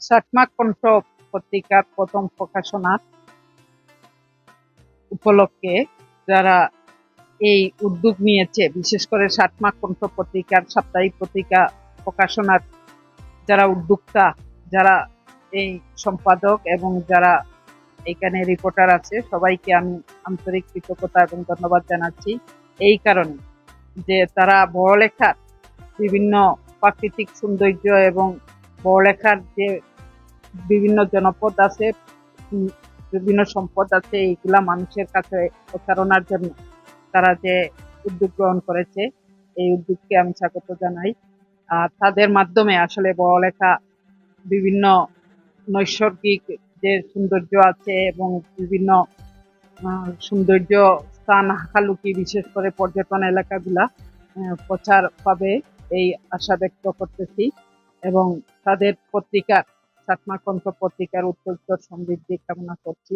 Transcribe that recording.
সাতমা কণ্ঠ পত্রিকার প্রথম প্রকাশনা উপলক্ষে যারা এই উদ্যোগ নিয়েছে, বিশেষ করে সাতমা কণ্ঠ পত্রিকার সাপ্তাহিক পত্রিকা প্রকাশনার যারা উদ্যোক্তা, যারা এই সম্পাদক এবং যারা এখানে রিপোর্টার আছে, সবাইকে আমি আন্তরিক কৃতজ্ঞতা এবং ধন্যবাদ জানাচ্ছি। এই কারণে যে তারা বড়লেখার বিভিন্ন প্রাকৃতিক সৌন্দর্য এবং বড়লেখার যে বিভিন্ন জনপদ আছে বিভিন্ন সম্পদ আছে, এইগুলা মানুষের কাছে প্রচারণার জন্য তারা যে উদ্যোগ গ্রহণ করেছে, এই উদ্যোগকে আমি স্বাগত জানাই। আর তাদের মাধ্যমে আসলে বড়লেখা বিভিন্ন নৈসর্গিক যে সৌন্দর্য আছে এবং বিভিন্ন সৌন্দর্য স্থান হাকালুকি বিশেষ করে পর্যটন এলাকাগুলা প্রচার পাবে, এই আশা ব্যক্ত করতেছি। এবং তাদের পত্রিকার সাতমা কণ্ঠ পত্রিকার উত্তর সমৃদ্ধি কামনা করছি।